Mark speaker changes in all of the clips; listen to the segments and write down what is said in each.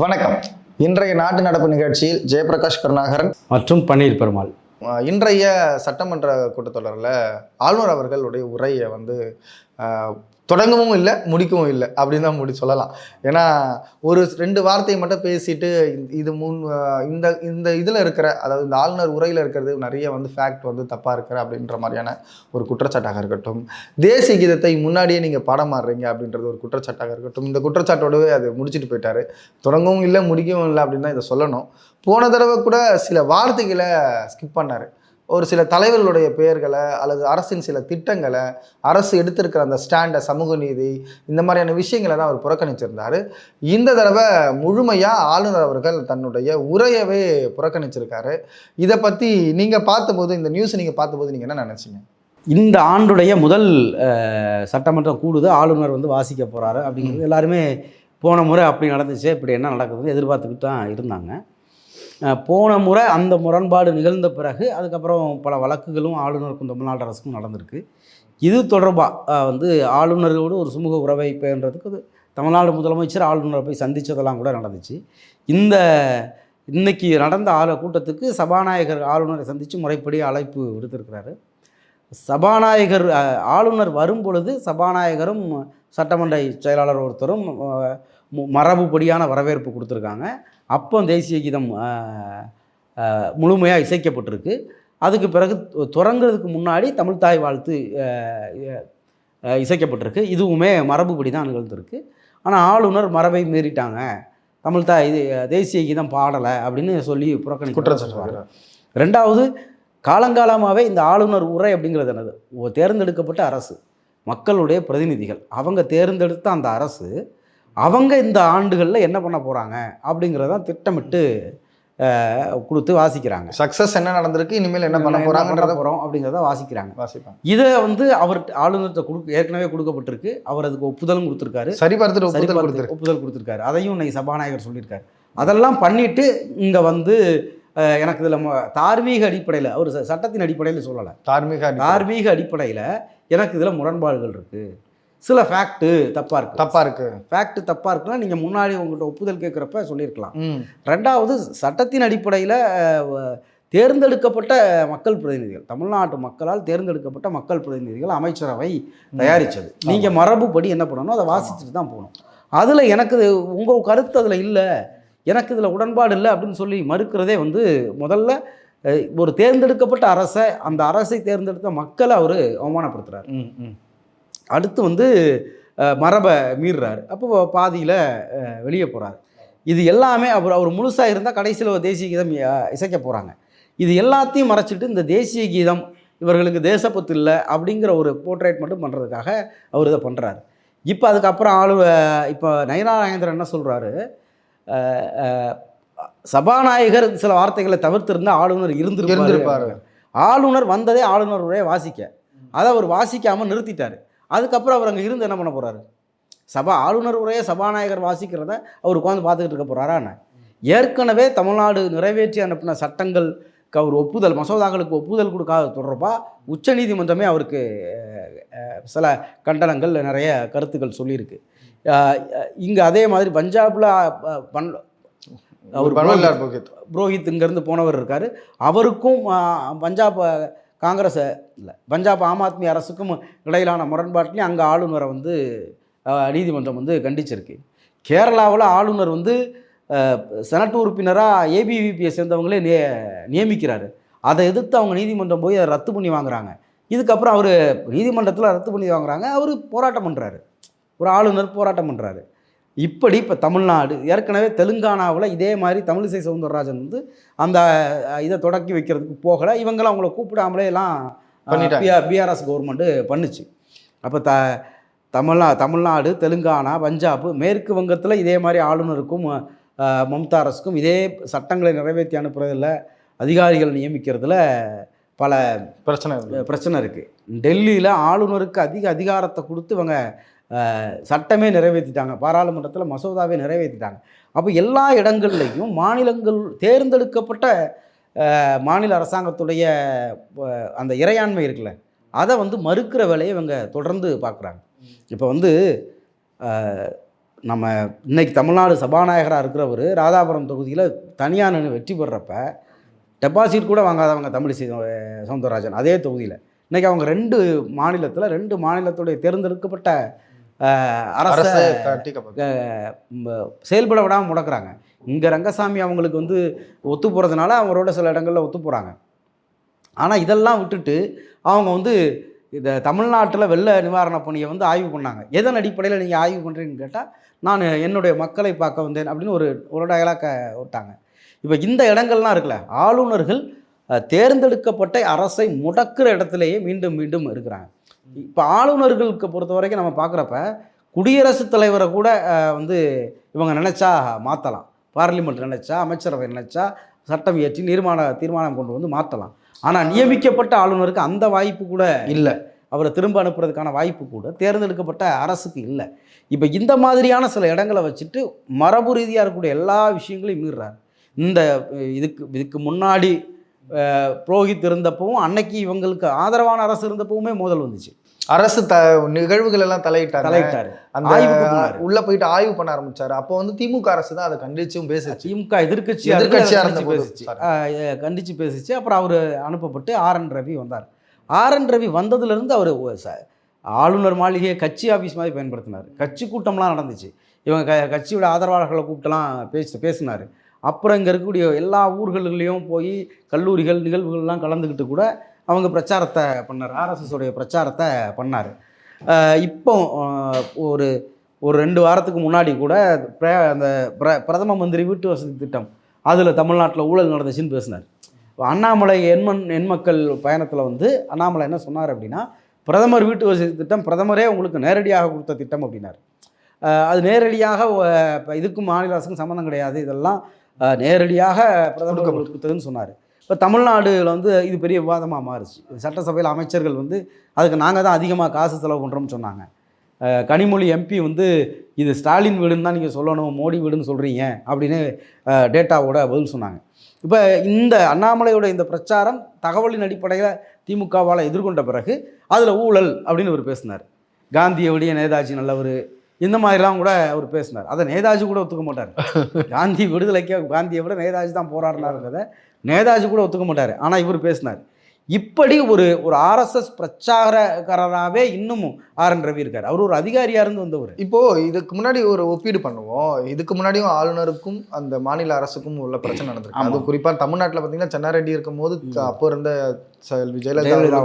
Speaker 1: வணக்கம். இன்றைய நாட்டு நடப்பு நிகழ்ச்சியில் ஜெயபிரகாஷ் கருணாகரன்
Speaker 2: மற்றும் பன்னீர் பெருமாள்.
Speaker 1: இன்றைய சட்டமன்ற கூட்டத்தொடரில் ஆளுநர் அவர்களுடைய உரையை வந்து தொடங்கவும் இல்லை முடிக்கவும் இல்லை அப்படின்னு தான் முடி சொல்லலாம். ஏன்னா ஒரு ரெண்டு வார்த்தையை மட்டும் பேசிட்டு இந்த- இது முன் இந்த இந்த இதில் இருக்கிற அதாவது இந்த ஆளுநர் உரையில் இருக்கிறது நிறைய வந்து ஃபேக்ட் வந்து தப்பாக இருக்கிற அப்படின்ற மாதிரியான ஒரு குற்றச்சாட்டாக இருக்கட்டும். தேசிய கீதத்தை முன்னாடியே நீங்கள் பாடம் மாறுறீங்க அப்படின்றது ஒரு குற்றச்சாட்டாக இருக்கட்டும். இந்த குற்றச்சாட்டோடவே அது முடிச்சுட்டு போயிட்டாரு. தொடங்கவும் இல்லை முடிக்கவும் இல்லை அப்படின்னு தான் இதை சொல்லணும். போன தடவை கூட சில வார்த்தைகளை ஸ்கிப் பண்ணார். ஒரு சில தலைவர்களுடைய பெயர்களை அல்லது அரசின் சில திட்டங்களை அரசு எடுத்திருக்கிற அந்த ஸ்டாண்டை சமூக நீதி இந்த மாதிரியான விஷயங்களை தான் அவர் புறக்கணிச்சிருந்தார். இந்த தடவை முழுமையாக ஆளுநர் அவர்கள் தன்னுடைய உரையவே புறக்கணிச்சிருக்காரு. இதை பற்றி நீங்கள் பார்த்தபோது இந்த நியூஸ் நீங்கள் பார்த்தபோது நீங்கள் என்ன நினச்சிங்க?
Speaker 2: இந்த ஆண்டுடைய முதல் சட்டமன்றம் கூடுது. ஆளுநர் வந்து வாசிக்க போகிறாரு அப்படிங்கிறது எல்லாருமே போன முறை அப்படி நடந்துச்சு. இப்படி என்ன நடக்குதுன்னு எதிர்பார்த்துக்கிட்டு தான் இருந்தாங்க. போன முறை அந்த முரண்பாடு நிகழ்ந்த பிறகு அதுக்கப்புறம் பல வழக்குகளும் ஆளுநருக்கும் தமிழ்நாடு அரசுக்கும் நடந்திருக்கு. இது தொடர்பாக வந்து ஆளுநரோடு ஒரு சுமூக உறவை பேன்றதுக்கு அது தமிழ்நாடு முதலமைச்சர் ஆளுநரை போய் சந்தித்ததெல்லாம் கூட நடந்துச்சு. இந்த இன்றைக்கி நடந்த ஆள கூட்டத்துக்கு சபாநாயகர் ஆளுநரை சந்தித்து முறைப்படி அழைப்பு விடுத்திருக்கிறாரு. சபாநாயகர் ஆளுநர் வரும் பொழுது சபாநாயகரும் சட்டமன்ற செயலாளர் ஒருத்தரும் மரபுப்படியான வரவேற்பு கொடுத்துருக்காங்க. அப்போ தேசிய கீதம் முழுமையாக இசைக்கப்பட்டிருக்கு. அதுக்கு பிறகு தொடங்குறதுக்கு முன்னாடி தமிழ் தாய் வாழ்த்து இசைக்கப்பட்டிருக்கு. இதுவுமே மரபுப்படி தான் நிகழ்ந்திருக்கு. ஆனால் ஆளுநர் மரபை மீறிட்டாங்க. தமிழ் தாய் இது தேசிய கீதம் பாடலை அப்படின்னு சொல்லி புறக்கணிக்க
Speaker 1: குற்றச்சாட்டு
Speaker 2: ரெண்டாவது காலங்காலமாகவே இந்த ஆளுநர் உரை அப்படிங்கிறது என்னது? தேர்ந்தெடுக்கப்பட்ட அரசு. மக்களுடைய பிரதிநிதிகள். அவங்க தேர்ந்தெடுத்த அந்த அரசு அவங்க இந்த ஆண்டுகளில் என்ன பண்ண போகிறாங்க அப்படிங்கிறதான் திட்டமிட்டு கொடுத்து வாசிக்கிறாங்க.
Speaker 1: சக்ஸஸ் என்ன நடந்திருக்கு இனிமேல் என்ன பண்ண போகிறாங்கன்றத
Speaker 2: போகிறோம் அப்படிங்கிறத வாசிக்கிறாங்க.
Speaker 1: வாசிப்பாங்க
Speaker 2: இதை வந்து அவர் ஆளுநர்கிட்ட கொடுக்க ஏற்கனவே கொடுக்கப்பட்டிருக்கு. அவர் அதுக்கு ஒப்புதலும் கொடுத்துருக்காரு.
Speaker 1: சரி பார்த்துட்டு ஒப்புதல்
Speaker 2: ஒப்புதல் கொடுத்துருக்காரு. அதையும் இன்னைக்கு சபாநாயகர் சொல்லியிருக்காரு. அதெல்லாம் பண்ணிட்டு இங்கே வந்து எனக்கு இதில் தார்மீக அடிப்படையில் அவர் சட்டத்தின் அடிப்படையில் சொல்லலை.
Speaker 1: தார்மீக.
Speaker 2: தார்மீக அடிப்படையில் எனக்கு இதில் முரண்பாடுகள் இருக்குது சில ஃபேக்ட்டு தப்பாக இருக்குது
Speaker 1: தப்பா இருக்கு.
Speaker 2: ஃபேக்ட்டு தப்பாக இருக்குன்னா நீங்கள் முன்னாடி உங்கள்கிட்ட ஒப்புதல் கேட்குறப்ப சொல்லியிருக்கலாம். ரெண்டாவது சட்டத்தின் அடிப்படையில் தேர்ந்தெடுக்கப்பட்ட மக்கள் பிரதிநிதிகள் தமிழ்நாட்டு மக்களால் தேர்ந்தெடுக்கப்பட்ட மக்கள் பிரதிநிதிகள் அமைச்சரவை தயாரித்தது. நீங்கள் மரபுப்படி என்ன பண்ணணும்? அதை வாசிச்சுட்டு தான் போகணும். அதில் எனக்கு உங்கள் கருத்து அதில் இல்லை. எனக்கு இதில் உடன்பாடு இல்லை அப்படின்னு சொல்லி மறுக்கிறதே வந்து முதல்ல ஒரு தேர்ந்தெடுக்கப்பட்ட அரசை அந்த அரசை தேர்ந்தெடுத்த மக்களை அவர் அவமானப்படுத்துகிறார் அடுத்து வந்து மரபை மீறுறாரு. அப்போ பாதியில் வெளியே போகிறாரு இது எல்லாமே அவர் அவர் முழுசாக இருந்தால் கடைசியில் ஒரு தேசிய கீதம் இசைக்க போகிறாங்க இது எல்லாத்தையும் மறைச்சிட்டு இந்த தேசிய கீதம் இவர்களுக்கு தேசப்பத்து இல்லை அப்படிங்கிற ஒரு போர்ட்ரேட் மட்டும் பண்ணுறதுக்காக அவர் இதை பண்ணுறாரு இப்போ அதுக்கப்புறம் ஆளு இப்போ நயனா என்ன சொல்கிறாரு சபாநாயகர் சில வார்த்தைகளை தவிர்த்திருந்தா ஆளுநர் இருந்திருப்பாரு.
Speaker 1: இருந்திருப்பாரு.
Speaker 2: ஆளுநர் வந்ததே ஆளுநர் உரையை வாசிக்க. அதை அவர் வாசிக்காமல் நிறுத்திட்டார். அதுக்கப்புறம் அவர் அங்கே இருந்து என்ன பண்ண போகிறாரு சபா ஆளுநர் உரையை சபாநாயகர் வாசிக்கிறத அவர் உட்காந்து பார்த்துக்கிட்டு இருக்க போகிறாரா என்ன? ஏற்கனவே தமிழ்நாடு நிறைவேற்றி அனுப்பின சட்டங்களுக்கு அவர் ஒப்புதல் மசோதாக்களுக்கு ஒப்புதல் கொடுக்காத தொடர்பாக உச்சநீதிமன்றமே அவருக்கு சில கண்டனங்கள் நிறைய கருத்துக்கள் சொல்லியிருக்கு. இங்கே அதே மாதிரி பஞ்சாபில் பண் அவர்
Speaker 1: புரோஹித்
Speaker 2: இங்கேருந்து போனவர் இருக்கார். அவருக்கும் பஞ்சாப் காங்கிரஸை இல்லை பஞ்சாப் ஆம் ஆத்மி அரசுக்கும் இடையிலான முரண்பாட்டிலையும் அங்கே ஆளுநரை வந்து நீதிமன்றம் வந்து கண்டிச்சிருக்கு. கேரளாவில் ஆளுநர் வந்து செனட் உறுப்பினராக ஏபிவிபியை சேர்ந்தவங்களே நே நியமிக்கிறாரு. அதை எதிர்த்து அவங்க நீதிமன்றம் போய் அதை ரத்து பண்ணி வாங்குறாங்க. இதுக்கப்புறம் அவர் நீதிமன்றத்தில் ரத்து பண்ணி வாங்குறாங்க. அவர் போராட்டம் பண்ணுறாரு ஒரு ஆளுநர் போராட்டம் பண்ணுறாரு இப்படி இப்போ தமிழ்நாடு ஏற்கனவே தெலுங்கானாவில் இதே மாதிரி தமிழிசை சவுந்தரராஜன் வந்து அந்த இதை தொடக்கி வைக்கிறதுக்கு போகலை. இவங்களாம் அவங்கள கூப்பிடாமலே எல்லாம். பிஆர்எஸ் கவர்மெண்ட்டு பண்ணுச்சு. அப்போ த தமிழ்நா தமிழ்நாடு தெலுங்கானா பஞ்சாப் மேற்கு வங்கத்தில் இதே மாதிரி ஆளுநருக்கும் மம்தா அரசுக்கும் இதே சட்டங்களை நிறைவேற்றி அனுப்புறதில் அதிகாரிகள் நியமிக்கிறதுல பல
Speaker 1: பிரச்சனை
Speaker 2: பிரச்சனை இருக்குது டெல்லியில் ஆளுநருக்கு அதிக அதிகாரத்தை கொடுத்து இவங்க சட்டமே நிறைவேற்றிட்டாங்க. பாராளுமன்றத்தில் மசோதாவே நிறைவேற்றிட்டாங்க. அப்போ எல்லா இடங்கள்லையும் மாநிலங்கள் தேர்ந்தெடுக்கப்பட்ட மாநில அரசாங்கத்துடைய அந்த இறையாண்மை இருக்குல்ல அதை வந்து மறுக்கிற வேலையை இவங்க தொடர்ந்து பார்க்குறாங்க. இப்போ வந்து நம்ம இன்னைக்கு தமிழ்நாடு சபாநாயகராக இருக்கிறவர் ராதாபுரம் தொகுதியில் தனியாக நின்று வெற்றி பெறப்ப டெபாசிட் கூட வாங்காதவங்க தமிழிசை சவுந்தரராஜன் அதே தொகுதியில். இன்றைக்கி அவங்க ரெண்டு மாநிலத்தில் ரெண்டு மாநிலத்துடைய தேர்ந்தெடுக்கப்பட்ட அரச செயல்பட விடாமல் முடக்குறாங்க. இங்கே ரங்கசாமி அவங்களுக்கு வந்து ஒத்து போகிறதுனால அவங்களோட சில இடங்களில் ஒத்து போகிறாங்க ஆனால் இதெல்லாம் விட்டுட்டு அவங்க வந்து இந்த தமிழ்நாட்டில் வெள்ள நிவாரண பணியை வந்து ஆய்வு பண்ணாங்க. எதன் அடிப்படையில் நீங்கள் ஆய்வு பண்ணுறீங்கன்னு கேட்டால் நான் என்னுடைய மக்களை பார்க்க வந்தேன் அப்படின்னு ஒரு ஒரு டயலாக்க விட்டாங்க. இப்போ இந்த இடங்கள்லாம் இருக்குல்ல ஆளுநர்கள் தேர்ந்தெடுக்கப்பட்ட அரசை முடக்கிற இடத்துலையே மீண்டும் மீண்டும் இருக்கிறாங்க. இப்போ ஆளுநர்களுக்கு பொறுத்த வரைக்கும் நம்ம பார்க்குறப்ப குடியரசுத் தலைவரை கூட வந்து இவங்க நினச்சா மாற்றலாம் பார்லிமெண்ட் நினச்சா அமைச்சரவை நினச்சா சட்டம் இயற்றி தீர்மான தீர்மானம் கொண்டு வந்து மாற்றலாம் ஆனால் நியமிக்கப்பட்ட ஆளுநருக்கு அந்த வாய்ப்பு கூட
Speaker 1: இல்ல.
Speaker 2: அவரை திரும்ப அனுப்புறதுக்கான வாய்ப்பு கூட தேர்ந்தெடுக்கப்பட்ட அரசுக்கு இல்லை. இப்போ இந்த மாதிரியான சில இடங்களை வச்சுட்டு மரபு ரீதியாக இருக்கக்கூடிய எல்லா விஷயங்களையும் மீறுறாரு. இந்த இதுக்கு இதுக்கு முன்னாடி புரோஹித் இருந்தப்பவும் அன்னைக்கு இவங்களுக்கு ஆதரவான அரசு இருந்தப்பவுமே மோதல் வந்துச்சு.
Speaker 1: அரசு த நிகழ்வுகள் எல்லாம் தலையிட்டாங்க.
Speaker 2: தலையிட்டாரு.
Speaker 1: அந்த. உள்ள போயிட்டு ஆய்வு பண்ண ஆரம்பிச்சாரு. அப்போ வந்து திமுக அரசு தான் அதை கண்டிச்சும் பேசுச்சு.
Speaker 2: திமுக எதிர்க்கட்சியா
Speaker 1: எதிர்க்கட்சியா
Speaker 2: இருந்து. பேசிச்சு. கண்டிச்சு பேசிச்சு. அப்புறம் அவர் அனுப்பப்பட்டு ஆர் என் ரவி வந்தார். ஆர் என் ரவி வந்ததுலேருந்து அவர் ஆளுநர் மாளிகையை கட்சி ஆஃபீஸ் மாதிரி பயன்படுத்தினார். கட்சி கூட்டம்லாம் நடந்துச்சு. இவங்க க கட்சியோட ஆதரவாளர்களை கூப்பிட்டுலாம் பேசி பேசினார். அப்புறம் இங்கே இருக்கக்கூடிய எல்லா ஊர்கள்லேயும் போய் கல்லூரிகள் நிகழ்வுகள்லாம் கலந்துக்கிட்டு கூட அவங்க பிரச்சாரத்தை பண்ணார். ஆர்எஸ்எஸோடைய பிரச்சாரத்தை பண்ணார். இப்போ ஒரு ஒரு ரெண்டு வாரத்துக்கு முன்னாடி கூட பிர- அந்த பிர பிரதம மந்திரி வீட்டு வசதி திட்டம் அதில் தமிழ்நாட்டில் ஊழல் நடந்துச்சுன்னு பேசினார். அண்ணாமலை எண்மண் எண்மக்கள் பயணத்தில் வந்து அண்ணாமலை என்ன சொன்னார் அப்படின்னா பிரதமர் வீட்டு வசதி திட்டம் பிரதமரே உங்களுக்கு நேரடியாக கொடுத்த திட்டம் அப்படின்னார். அது நேரடியாக இதுக்கும் மாநில அரசுக்கும் சம்மந்தம் கிடையாது. இதெல்லாம் நேரடியாக பிரதமர் கொடுத்ததுன்னு சொன்னார். இப்போ தமிழ்நாடுல வந்து இது பெரிய விவாதமாக மாறுச்சு. சட்டசபையில் அமைச்சர்கள் வந்து அதுக்கு நாங்கள் தான் அதிகமாக காசு செலவு பண்ணுறோம்னு சொன்னாங்க. கனிமொழி எம்பி வந்து இது ஸ்டாலின் வீடுன்னு தான் நீங்கள் சொல்லணும் மோடி வீடுன்னு சொல்கிறீங்க அப்படின்னு டேட்டாவோட பதில் சொன்னாங்க. இப்போ இந்த அண்ணாமலையோட இந்த பிரச்சாரம் தகவலின் அடிப்படையில் திமுகவால் எதிர்கொண்ட பிறகு அதில் ஊழல் அப்படின்னு அவர் பேசினார். காந்தியை விட நேதாஜி நல்லவர் இந்த மாதிரிலாம் கூட அவர் பேசினார். அதை நேதாஜி கூட ஒத்துக்க மாட்டார். காந்தி விடுதலைக்கு காந்தியை விட நேதாஜி தான் போராடினாருங்கிறத நேதாஜி கூட ஒத்துக்க மாட்டார். ஆனால் இவர் பேசினார். இப்படி ஒரு ஒரு ஆர்எஸ்எஸ் பிரச்சாரக்காரராகவே இன்னமும் ஆர் என் ரவி இருக்கார். அவர் ஒரு அதிகாரியாக இருந்து வந்தவர்.
Speaker 1: இப்போ இதுக்கு முன்னாடி ஒரு ஒப்பீடு பண்ணுவோம். இதுக்கு முன்னாடியும் ஆளுநருக்கும் அந்த மாநில அரசுக்கும் உள்ள பிரச்சனை நடந்திருக்கு. அது குறிப்பா தமிழ்நாட்டுல பாத்தீங்கன்னா சென்னாரெட்டி இருக்கும் போது அப்போ இருந்த செல்வி ஜெயலலிதா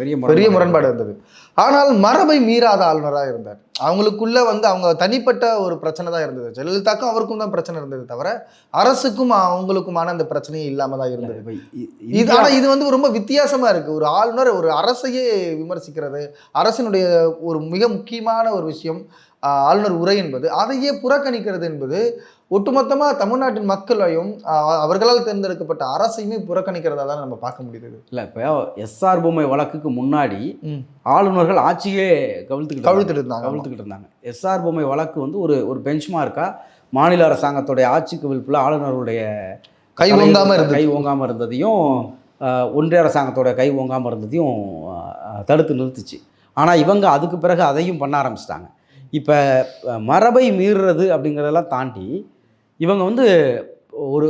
Speaker 2: பெரிய
Speaker 1: பெரிய முரண்பாடு இருந்தது. ஆனால் மரபை மீறாத ஆளுநராக இருந்தார். அவங்களுக்குள்ள வந்து அவங்க தனிப்பட்ட ஒரு பிரச்சனை தான் இருந்தது. ஜெயலலிதாக்கும் அவருக்கும் தான் பிரச்சனை இருந்தது தவிர அரசுக்கும் அவங்களுக்குமான அந்த பிரச்சனையே இல்லாம தான் இருந்தது. இது
Speaker 2: இந்தியா-
Speaker 1: ஆனா இது வந்து ரொம்ப வித்தியாசமா இருக்கு. ஒரு ஆளுநர் ஒரு அரசையே விமர்சிக்கிறது அரசினுடைய ஒரு மிக முக்கியமான ஒரு விஷயம் ஆளுநர் உரை என்பது அதையே புறக்கணிக்கிறது என்பது ஒட்டுமொத்தமா தமிழ்நாட்டின் மக்களையும் அவர்களால் தேர்ந்தெடுக்கப்பட்ட அரசையுமே புறக்கணிக்கிறதா தான் நம்ம பார்க்க முடியுது.
Speaker 2: இல்லை இப்போ எஸ்ஆர் பொம்மை வழக்குக்கு முன்னாடி ஆளுநர்கள் ஆட்சியே கவிழ்த்துக்கிட்டு
Speaker 1: கவிழ்த்துட்டு இருந்தாங்க.
Speaker 2: கவிழ்த்துக்கிட்டு இருந்தாங்க. எஸ்ஆர் பொம்மை வழக்கு வந்து ஒரு ஒரு பெஞ்ச்மார்க்கா மாநில அரசாங்கத்துடைய ஆட்சி கவிழ்ப்பில் ஆளுநர்களுடைய
Speaker 1: கை ஓங்காம இருந்தது.
Speaker 2: கை ஓங்காமல் இருந்ததையும் ஒன்றிய அரசாங்கத்தோட கை ஓங்காமல் இருந்ததையும் தடுத்து நிறுத்துச்சு. ஆனால் இவங்க அதுக்கு பிறகு அதையும் பண்ண ஆரம்பிச்சிட்டாங்க. இப்போ மரபை மீறுறது அப்படிங்கிறதெல்லாம் தாண்டி இவங்க வந்து ஒரு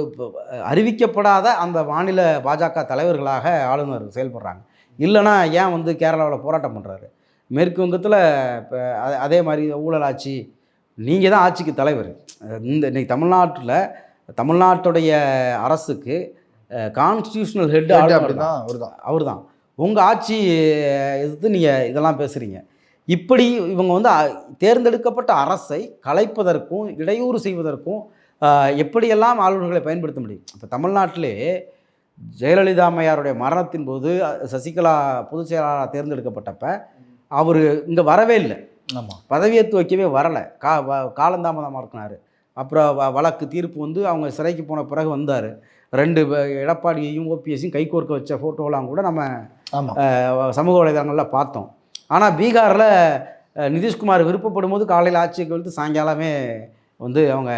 Speaker 2: அறிவிக்கப்படாத அந்த மாநில பாஜக தலைவர்களாக ஆளுநர் செயல்படுறாங்க. இல்லைன்னா ஏன் வந்து கேரளாவில் போராட்டம் பண்ணுறாரு மேற்கு வங்கத்தில் இப்போ அதே மாதிரி ஊழல் ஆட்சி நீங்கள் தான் ஆட்சிக்கு தலைவர். இந்த இன்னைக்கு தமிழ்நாட்டில் தமிழ்நாட்டுடைய அரசுக்கு கான்ஸ்டியூஷனல் ஹெட் ஆளுநர் தான்.
Speaker 1: அப்படிதான் அவர்தான்.
Speaker 2: அவர் தான் உங்கள் ஆட்சி எதிர்த்து நீங்கள் இதெல்லாம் பேசுகிறீங்க இப்படி இவங்க வந்து தேர்ந்தெடுக்கப்பட்ட அரசை கலைப்பதற்கும் இடையூறு செய்வதற்கும் எப்படியெல்லாம் ஆளுநர்களை பயன்படுத்த முடியும்? இப்போ தமிழ்நாட்டிலே ஜெயலலிதா அம்மையாருடைய மரணத்தின் போது சசிகலா பொதுச் செயலாளராக தேர்ந்தெடுக்கப்பட்டப்ப அவர் இங்கே வரவே இல்லை.
Speaker 1: ஆமா.
Speaker 2: பதவியேற்று வைக்கவே வரலை. கா வ- காலந்தாமதமாக இருக்கினார். அப்புறம் வழக்கு தீர்ப்பு வந்து அவங்க சிறைக்கு போன பிறகு வந்தார். ரெண்டு எடப்பாடியையும் ஓபிஎஸ்ஸையும் கைகோர்க்க வச்ச ஃபோட்டோலாம் கூட நம்ம சமூக வலைதளங்களில் பார்த்தோம். ஆனால் பீகாரில் நிதிஷ்குமார் விருப்பப்படும் போது காலையில் ஆட்சியை கவிழ்த்து சாயங்காலமே வந்து அவங்க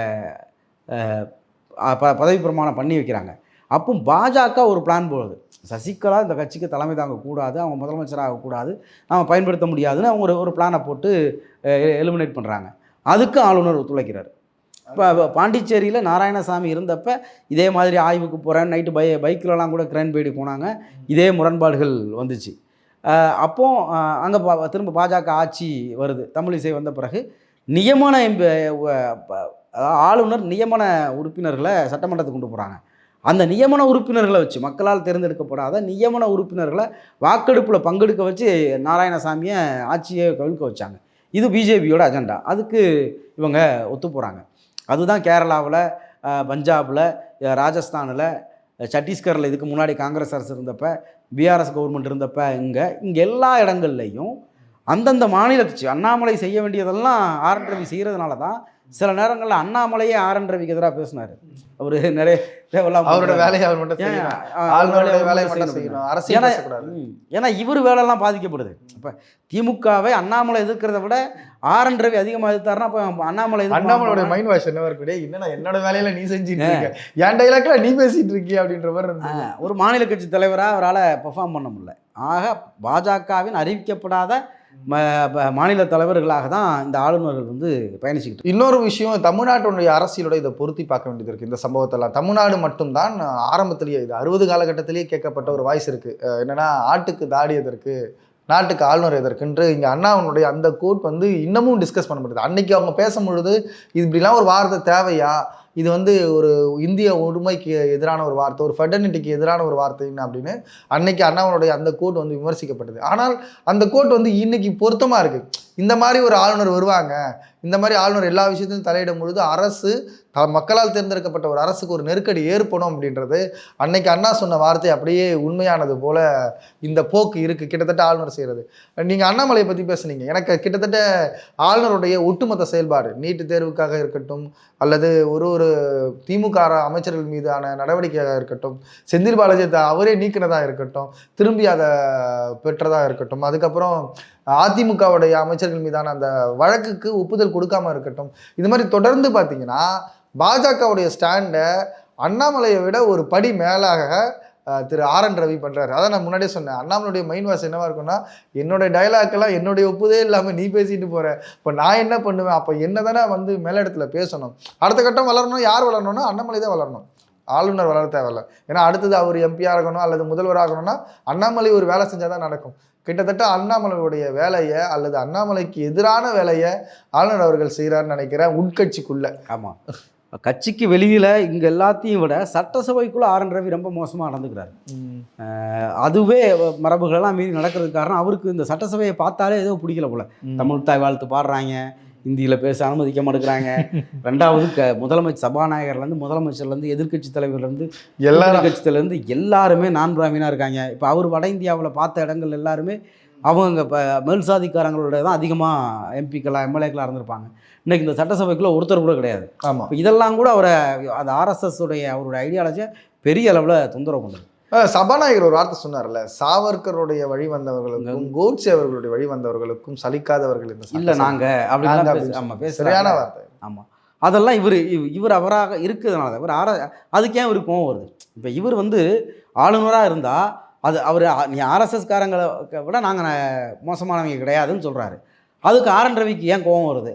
Speaker 2: ப- பதவி பிரமாணம் பண்ணி வைக்கிறாங்க. அப்போ பாஜக ஒரு பிளான் போடுது. சசிகலா இந்த கட்சிக்கு தலைமை தாங்க கூடாது அவங்க முதலமைச்சராகக்கூடாது நம்ம பயன்படுத்த முடியாதுன்னு அவங்க ஒரு ஒரு பிளானை போட்டு எலிமினேட் பண்ணுறாங்க அதுக்கு ஆளுநர் ஒத்துழைக்கிறார். இப்போ பாண்டிச்சேரியில் நாராயணசாமி இருந்தப்ப இதே மாதிரி ஆய்வுக்கு போகிறேன் நைட்டு பை பைக்கிலலாம் கூட கிரைன் கிரண்பேடி போனாங்க. இதே முரண்பாடுகள் வந்துச்சு. அப்போ அங்கே திரும்ப பாஜக ஆட்சி வருது. தமிழிசை வந்த பிறகு நியமன ஆளுநர் நியமன உறுப்பினர்களை சட்டமன்றத்துக்கு கொண்டு போகிறாங்க அந்த நியமன உறுப்பினர்களை வச்சு மக்களால் தேர்ந்தெடுக்கப்படாத நியமன உறுப்பினர்களை வாக்கெடுப்பில் பங்கெடுக்க வச்சு நாராயணசாமியை ஆட்சியை கவிழ்க்க வச்சாங்க. இது பிஜேபியோட அஜெண்டா. அதுக்கு இவங்க ஒத்து போகிறாங்க அதுதான் கேரளாவில் பஞ்சாபில் ராஜஸ்தானில் சத்தீஸ்கரில் இதுக்கு முன்னாடி காங்கிரஸ் அரசு இருந்தப்ப பிஆர்எஸ் கவர்மெண்ட் இருந்தப்ப இங்கே இங்கே எல்லா இடங்கள்லையும் அந்தந்த மாநில கட்சி அண்ணாமலை செய்ய வேண்டியதெல்லாம் ஆர் செய்கிறதுனால தான் சில நேரங்களில் அண்ணாமலையே ஆர் என் ரவிக்கு எதிராக பேசினார். அவர் நிறைய தேவையில்லாம
Speaker 1: அவரோட. வேலையை அவர் மட்டும் வேலையை
Speaker 2: மட்டும் செய்யணும்.
Speaker 1: அரசியல்
Speaker 2: ஏன்னா-. ஏன்னா இவர் வேலைலாம் பாதிக்கப்படுது. இப்போ திமுகவை அண்ணாமலை எதிர்க்கிறத விட ஆர் என் ரவி அதிகமாக எதிர்த்தாருன்னா அப்போ அண்ணாமலை.
Speaker 1: அண்ணாமலோட மைண்ட் வாஷ் என்ன இருக்கு? டேய் என்னடா வேலையில நீ செஞ்சுட்டு இருக்க? என் டைலாக்ல நீ பேசிட்டு இருக்கிய அப்படின்ற மாதிரி
Speaker 2: ஒரு மாநில கட்சி தலைவராக அவரால் பெர்ஃபார்ம் பண்ண முடியல. ஆக பாஜகவின் அறிவிக்கப்படாத மாநில தலைவர்களாக தான் இந்த ஆளுநர்கள் வந்து பயணிச்சுக்கிட்டு
Speaker 1: இன்னொரு விஷயம் தமிழ்நாட்டுடைய அரசியலோட இதை பொருத்தி பார்க்க வேண்டியது இருக்குது இந்த சம்பவத்தெல்லாம். தமிழ்நாடு மட்டும்தான் ஆரம்பத்திலேயே இது அறுபது காலகட்டத்திலேயே கேட்கப்பட்ட ஒரு வாய்ஸ் இருக்குது என்னென்னா ஆட்டுக்கு தாடி எதற்கு நாட்டுக்கு ஆளுநர் எதற்குன்று இங்கே அண்ணாவனுடைய அந்த கோட் வந்து இன்னமும் டிஸ்கஸ் பண்ண முடியுது அன்னைக்கு அவங்க பேசும் பொழுது இப்படிலாம் ஒரு வார்த்தை தேவையா? இது வந்து ஒரு இந்திய ஒருமைக்கு எதிரான ஒரு வார்த்தை ஒரு ஃபெடர்னிட்டிக்கு எதிரான ஒரு வார்த்தைன்னு அப்படின்னு அன்னைக்கு அண்ணாவனுடைய அந்த கோட் வந்து விமர்சிக்கப்பட்டது. ஆனால் அந்த கோட் வந்து இன்னைக்கு பொருத்தமாக இருக்குது இந்த மாதிரி ஒரு ஆளுநர் வருவாங்க. இந்த மாதிரி ஆளுநர் எல்லா விஷயத்தையும் தலையிடும் பொழுது அரசு மக்களால் தேர்ந்தெடுக்கப்பட்ட ஒரு அரசுக்கு ஒரு நெருக்கடி ஏற்படும் அப்படின்றது அன்னைக்கு அண்ணா சொன்ன வார்த்தை அப்படியே உண்மையானது போல இந்த போக்கு இருக்குது கிட்டத்தட்ட ஆளுநர் செய்கிறது நீங்கள் அண்ணாமலையை பற்றி பேசுனீங்க. எனக்கு கிட்டத்தட்ட ஆளுநருடைய ஒட்டுமொத்த செயல்பாடு நீட்டு தேர்வுக்காக இருக்கட்டும் அல்லது ஒரு ஒரு திமுக அர- அமைச்சர்கள் மீதான நடவடிக்கையாக இருக்கட்டும் செந்தில் பாலாஜி அவரே நீக்கினதாக இருக்கட்டும் திரும்பி அதை பெற்றதாக இருக்கட்டும். அதுக்கப்புறம் அதிமுகவுடைய அமைச்சர்கள் மீதான அந்த வழக்குக்கு ஒப்புதல் கொடுக்காம இருக்கட்டும். இது மாதிரி தொடர்ந்து பார்த்தீங்கன்னா பாஜகவுடைய ஸ்டாண்டை அண்ணாமலையை விட ஒரு படி மேலாக திரு ஆர் என் ரவி பண்ணுறாரு அதான் நான் முன்னாடியே சொன்னேன். அண்ணாமலுடைய மைண்ட் வாஷ் என்னவா இருக்கும்னா என்னுடைய டைலாக்கெல்லாம் என்னுடைய ஒப்புதே இல்லாமல் நீ பேசிட்டு போகிற இப்போ நான் என்ன பண்ணுவேன்? அப்போ என்ன தானே வந்து மேலிடத்தில் பேசணும். அடுத்த கட்டம் வளரணும். யார் வளரணும்னா அண்ணாமலை தான் வளரணும். ஆளுநர் வளர தேவையில்ல. ஏன்னா அடுத்தது அவர் எம்பியாக இருக்கணும் அல்லது முதல்வர் ஆகணும்னா அண்ணாமலை ஒரு வேலை செஞ்சால் தான் நடக்கும். கிட்டத்தட்ட அண்ணாமலையுடைய வேலையை அல்லது அண்ணாமலைக்கு எதிரான வேலையை ஆளுநர் அவர்கள் செய்கிறாருன்னு நினைக்கிறேன் உட்கட்சிக்குள்ள.
Speaker 2: ஆமாம் கட்சிக்கு வெளியில் இங்கே எல்லாத்தையும் விட சட்டசபைக்குள்ளே ஆர் என் ரவி ரொம்ப மோசமாக நடந்துக்கிறாரு. அதுவே மரபுகளெல்லாம் மீறி நடக்கிறதுக்கு காரணம் அவருக்கு இந்த சட்டசபையை பார்த்தாலே ஏதோ பிடிக்கல போல. தமிழ் தாய் வாழ்த்து பாடுறாங்க. இந்தியில் பேச அனுமதிக்க மாட்டேங்கிறாங்க. ரெண்டாவது க முதலமைச்சர் சபாநாயகர்லேருந்து முதலமைச்சர்லேருந்து எதிர்க்கட்சி தலைவர்லேருந்து
Speaker 1: எல்லாரும்
Speaker 2: கட்சியிலேருந்து எல்லாருமே நான் பிராமினாக இருக்காங்க. இப்போ அவர் வட இந்தியாவில் பார்த்த இடங்கள் எல்லாருமே அவங்க இப்போ மேல் சாதிக்காரங்களோட தான் அதிகமாக எம்பிக்களாக எம்எல்ஏக்களாக இருந்திருப்பாங்க. இன்னைக்கு இந்த சட்டசபைக்குள்ளே ஒருத்தர் கூட கிடையாது.
Speaker 1: ஆமா.
Speaker 2: இப்போ இதெல்லாம் கூட அவரை அந்த ஆர்எஸ்எஸ் உடைய அவருடைய ஐடியாலஜியை பெரிய அளவில் தொந்தரவு கொண்டது
Speaker 1: சபாநாயகர் ஒரு வார்த்தை சொன்னார்ல சாவர்கருடைய வழி வந்தவர்களுக்கும் கோட்சே அவர்களுடைய வழி வந்தவர்களுக்கும் சலிக்காதவர்கள் இந்த
Speaker 2: இல்லை. நாங்கள்
Speaker 1: அப்படின்னு
Speaker 2: ஆமாம்
Speaker 1: சரியான வார்த்தை.
Speaker 2: ஆமாம் அதெல்லாம் இவர் இவர் அவராக இருக்கிறதுனால தான். இவர் ஆர அதுக்கு ஏன் இவருக்கு கோவம் வருது? இப்போ இவர் வந்து ஆளுநராக இருந்தால் அது அவர் நீ ஆர்எஸ்எஸ்காரங்களை விட நாங்கள் மோசமானவங்க கிடையாதுன்னு சொல்கிறாரு அதுக்கு ஆர் என் ரவிக்கு ஏன் கோவம் வருது?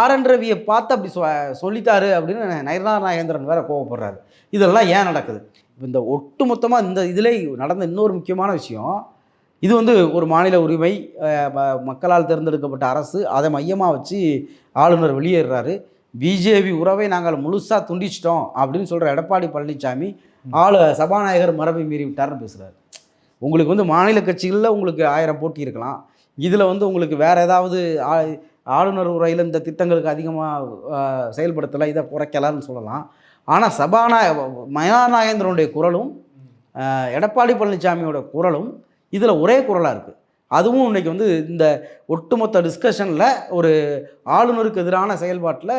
Speaker 2: ஆர் என் ரவியை பார்த்து அப்படி சொ சொல்லிட்டாரு அப்படின்னு நயனா நாகேந்திரன் வேற கோவப்படுறாரு. இதெல்லாம் ஏன் நடக்குது? இந்த ஒட்டுமொத்தமாக இந்த இதில் நடந்த இன்னொரு முக்கியமான விஷயம் இது வந்து ஒரு மாநில உரிமை மக்களால் தேர்ந்தெடுக்கப்பட்ட அரசு அதை மையமாக வச்சு ஆளுநர் வெளியேறாரு பிஜேபி உறவை நாங்கள் முழுசாக துண்டிச்சிட்டோம் அப்படின்னு சொல்கிற எடப்பாடி பழனிசாமி ஆளு சபாநாயகர் மரபை மீறி விட்டார்னு பேசுகிறாரு உங்களுக்கு வந்து மாநில கட்சிகளில் உங்களுக்கு ஆயிரம் போட்டி இருக்கலாம். இதில் வந்து உங்களுக்கு வேறு ஏதாவது ஆ- ஆளுநர் உரையில் இந்த திட்டங்களுக்கு அதிகமாக செயல்படுத்தலை இதை குறைக்கலாம்னு சொல்லலாம். ஆனால் சபாநாய மயாநாயகந்திரனுடைய குரலும் எடப்பாடி பழனிசாமியோட குரலும் இதில் ஒரே குரலாக இருக்குது அதுவும் இன்னைக்கு வந்து இந்த ஒட்டுமொத்த டிஸ்கஷனில் ஒரு ஆளுநருக்கு எதிரான செயல்பாட்டில்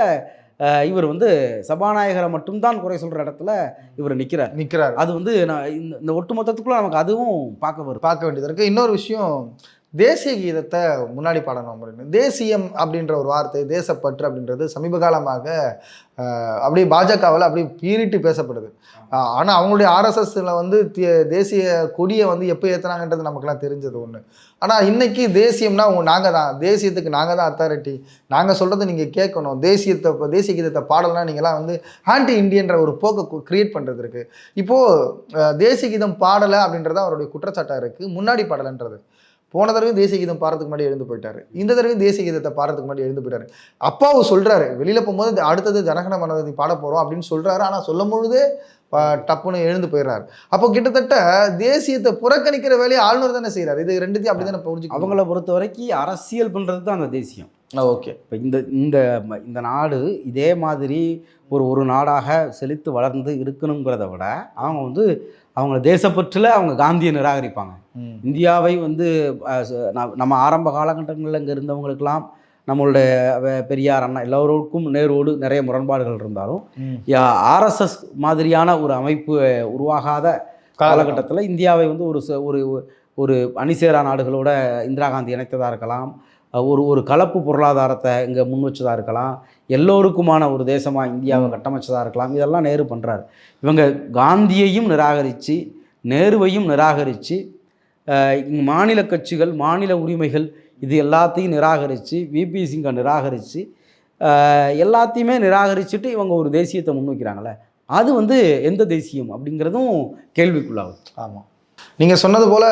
Speaker 2: இவர் வந்து சபாநாயகரை மட்டும்தான் குறை சொல்கிற இடத்துல இவர் நிற்கிறார்
Speaker 1: நிக்கிறார்.
Speaker 2: அது வந்து நான் இந்த ஒட்டுமொத்தத்துக்குள்ள நமக்கு அதுவும் பார்க்க வரும்.
Speaker 1: பார்க்க வேண்டியது இருக்கு. இன்னொரு விஷயம் தேசிய கீதத்தை முன்னாடி பாடணும் அப்படின்னு. தேசியம் அப்படின்ற ஒரு வார்த்தை தேசப்பற்று அப்படின்றது சமீப காலமாக அப்படியே பாஜகவில் அப்படியே பீறிட்டு பேசப்படுது. ஆனால் அவங்களுடைய ஆர்எஸ்எஸ்ல வந்து தே- தேசிய கொடியை வந்து எப்போ ஏற்றுனாங்கன்றது நமக்குலாம் தெரிஞ்சது ஒன்று ஆனால் இன்னைக்கு தேசியம்னா நாங்கள் தான். தேசியத்துக்கு நாங்கள் தான் அத்தாரிட்டி நாங்கள் சொல்கிறத நீங்கள் கேட்கணும். தேசியத்தை இப்போ தேசிய கீதத்தை பாடலாம் நீங்களாம் வந்து ஆன்டி இண்டியன்ற ஒரு போக்கை கிரியேட் பண்ணுறது இருக்குது இப்போது தேசிய கீதம் பாடலை அப்படின்றது அவருடைய குற்றச்சாட்டாக இருக்குது முன்னாடி பாடலைன்றது. போன தடவையும் தேசிய கீதம் பாடுறதுக்கு முன்னாடி எழுந்து போயிட்டாரு. இந்த தடவையும் தேசிய கீதத்தை பாடுறதுக்கு முன்னாடி எழுந்து போயிட்டாரு. அப்பாவும் சொல்றாரு வெளியில போகும்போது அடுத்தது ஜனகன மனதை பாட போறோம் அப்படின்னு சொல்றாரு. ஆனா சொல்லும் பொழுதே டப்புன்னு எழுந்து போயிடுறாரு. அப்போ கிட்டத்தட்ட தேசியத்தை புறக்கணிக்கிற வேலையை ஆளுநர் தானே செய்றாரு. இது ரெண்டுத்தையும் அப்படி தானே புரிஞ்சுக்கணும்?
Speaker 2: அவங்கள பொறுத்த வரைக்கும் அரசியல் பண்ணுறது தான் அந்த தேசியம்.
Speaker 1: ஓகே.
Speaker 2: இப்போ இந்த இந்த இந்த நாடு இதே மாதிரி ஒரு ஒரு நாடாக செழித்து வளர்ந்து இருக்கணுங்கிறத விட அவங்க வந்து அவங்க தேசப்பற்றில் அவங்க காந்தியை நிராகரிப்பாங்க. இந்தியாவை வந்து நம்ம ஆரம்ப காலகட்டங்களில் இங்கே இருந்தவங்களுக்கெல்லாம் நம்மளுடைய பெரியார் அண்ணா எல்லோருக்கும் நேரோடு நிறைய முரண்பாடுகள் இருந்தாலும் ஆர்எஸ்எஸ் மாதிரியான ஒரு அமைப்பு உருவாகாத காலகட்டத்தில் இந்தியாவை வந்து ஒரு ச- ஒரு ஒரு அணிசேரா நாடுகளோட இந்திரா காந்தி இணைத்ததாக இருக்கலாம் ஒரு ஒரு கலப்பு பொருளாதாரத்தை இங்கே முன் வச்சதாக இருக்கலாம் எல்லோருக்குமான ஒரு தேசமாக இந்தியாவை கட்டமைச்சதாக இருக்கலாம் இதெல்லாம் நேரு பண்ணுறாரு இவங்க காந்தியையும் நிராகரித்து நேருவையும் நிராகரித்து மாநில கட்சிகள் மாநில உரிமைகள் இது எல்லாத்தையும் நிராகரித்து விபி சிங்கை நிராகரித்து எல்லாத்தையுமே நிராகரிச்சுட்டு இவங்க ஒரு தேசியத்தை முன்வைக்கிறாங்களே அது வந்து எந்த தேசியம் அப்படிங்கிறதும் கேள்விக்குள்ளாகும்.
Speaker 1: ஆமாம் நீங்கள் சொன்னது போல்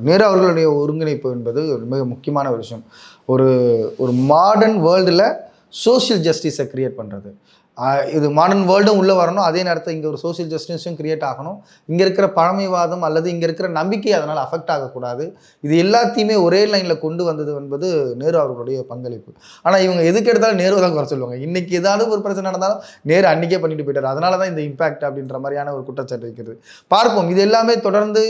Speaker 1: நேரு அவர்களுடைய ஒருங்கிணைப்பு என்பது ஒரு மிக முக்கியமான ஒரு விஷயம். ஒரு ஒரு மாடர்ன் வேர்ல்டில் சோஷியல் ஜஸ்டிஸை க்ரியேட் பண்ணுறது இது மாடர்ன் வேர்ல்டும் உள்ளே வரணும். அதே நேரத்தில் இங்கே ஒரு சோஷியல் ஜஸ்டிஸும் கிரியேட் ஆகணும். இங்கே இருக்கிற பழமைவாதம் அல்லது இங்கே இருக்கிற நம்பிக்கை அதனால் அஃபெக்ட் ஆகக்கூடாது. இது எல்லாத்தையுமே ஒரே லைனில் கொண்டு வந்தது என்பது நேரு அவர்களுடைய பங்களிப்பு. ஆனால் இவங்க எதுக்கு எடுத்தாலும் நேரு தான் குறை சொல்லுவாங்க. இன்றைக்கி ஏதாவது ஒரு பிரச்சனை நடந்தாலும் நேரு அன்றைக்கே பண்ணிட்டு போயிட்டார். அதனால தான் இந்த இம்பாக்ட் அப்படின்ற மாதிரியான ஒரு குற்றச்சாட்டு இருக்கிறது பார்ப்போம். இது எல்லாமே தொடர்ந்து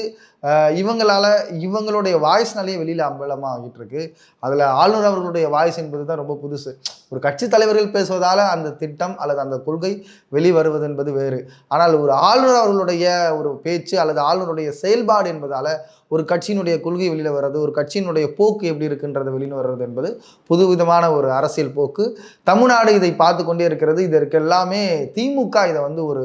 Speaker 1: இவங்களால் இவங்களுடைய வாய்ஸ்னாலேயே வெளியில் அம்பலமாக ஆகிட்டு இருக்கு அதில் ஆளுநர் அவர்களுடைய வாய்ஸ் என்பது தான் ரொம்ப புதுசு. ஒரு கட்சி தலைவர்கள் பேசுவதால் அந்த திட்டம் அல்லது அந்த கொள்கை வெளிவருவது என்பது வேறு. ஆனால் ஒரு ஆளுநர் அவர்களுடைய ஒரு பேச்சு அல்லது ஆளுநருடைய செயல்பாடு என்பதால் ஒரு கட்சியினுடைய கொள்கை வெளியில் வர்றது ஒரு கட்சியினுடைய போக்கு எப்படி இருக்குன்றது வெளியில் வர்றது என்பது புதுவிதமான ஒரு அரசியல் போக்கு. தமிழ்நாடு இதை பார்த்து கொண்டே இருக்கிறது. இதற்கு எல்லாமே திமுக இதை வந்து ஒரு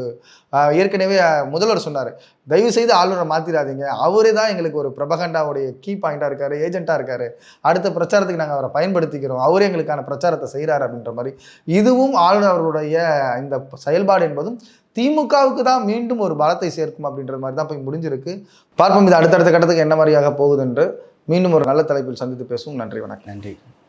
Speaker 1: ஏற்கனவே முதல்வர் சொன்னார். தயவு செய்து ஆளுநரை மாற்றிடாதீங்க அவரே தான் எங்களுக்கு ஒரு பிரபகண்டாவுடைய கீ பாயிண்டாக இருக்காரு ஏஜென்ட்டாக இருக்காரு. அடுத்த பிரச்சாரத்துக்கு நாங்கள் அவரை பயன்படுத்திக்கிறோம். அவரே எங்களுக்கான பிரச்சாரத்தை செய்கிறார் அப்படின்ற மாதிரி. இதுவும் ஆளுநர் அவருடைய இந்த செயல்பாடு என்பதும் திமுகவுக்கு தான் மீண்டும் ஒரு பலத்தை சேர்க்கும் அப்படின்ற மாதிரி தான் போய் முடிஞ்சிருக்கு. பார்ப்போம் இது அடுத்தடுத்த கட்டத்துக்கு என்ன மாதிரியாக போகுது என்று மீண்டும் ஒரு நல்ல தலைப்பில் சந்தித்து பேசுவோம். நன்றி வணக்கம்.
Speaker 2: நன்றி.